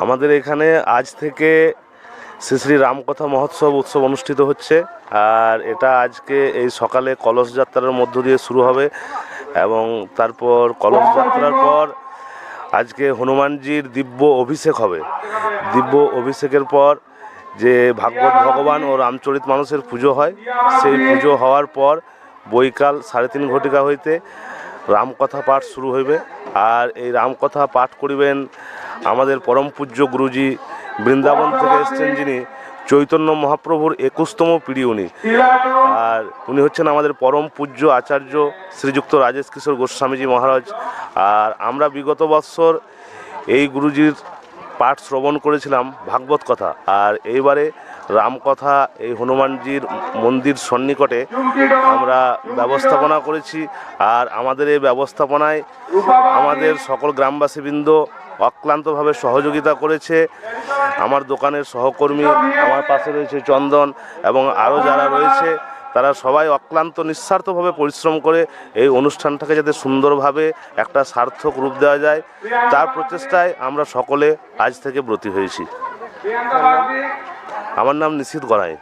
আমাদের এখানে আজ থেকে শ্রী শ্রী রামকথা মহোৎসব উৎসব অনুষ্ঠিত হচ্ছে। আর এটা আজকে এই সকালে কলস যাত্রার মধ্য দিয়ে শুরু হবে এবং তারপর কলস যাত্রার পর আজকে হনুমানজির দিব্য অভিষেক হবে। দিব্য অভিষেকের পর যে ভাগবত ভগবান ও রামচরিত মানুষের পুজো হয়, সেই পুজো হওয়ার পর বৈকাল সাড়ে তিন ঘটিকা হইতে রামকথা পাঠ শুরু হইবে। আর এই রামকথা পাঠ করিবেন আমাদের পরম পূজ্য গুরুজি বৃন্দাবন থেকে এসছেন যিনি, চৈতন্য মহাপ্রভুর একুশতম পিড়ি উনি। আর উনি হচ্ছেন আমাদের পরম পূজ্য আচার্য শ্রীযুক্ত রাজেশ কিশোর গোস্বামীজি মহারাজ। আর আমরা বিগত বৎসর এই গুরুজির পাঠ শ্রবণ করেছিলাম ভাগবত কথা। আর এইবারে রামকথা, এই হনুমানজির মন্দির সন্নিকটে আমরা ব্যবস্থাপনা করেছি। আর আমাদের এই ব্যবস্থাপনায় আমাদের সকল গ্রামবাসীবৃন্দ অক্লান্তভাবে সহযোগিতা করেছে। আমার দোকানের সহকর্মী, আমার পাশে রয়েছে চন্দন এবং আরও যারা রয়েছে তারা সবাই অক্লান্ত, নিঃস্বার্থভাবে পরিশ্রম করে এই অনুষ্ঠানটাকে যাতে সুন্দরভাবে একটা সার্থক রূপ দেওয়া যায়, তার প্রচেষ্টায় আমরা সকলে আজ থেকে ব্রতী হয়েছি। আমার নাম নিশ্চিত গড়াই।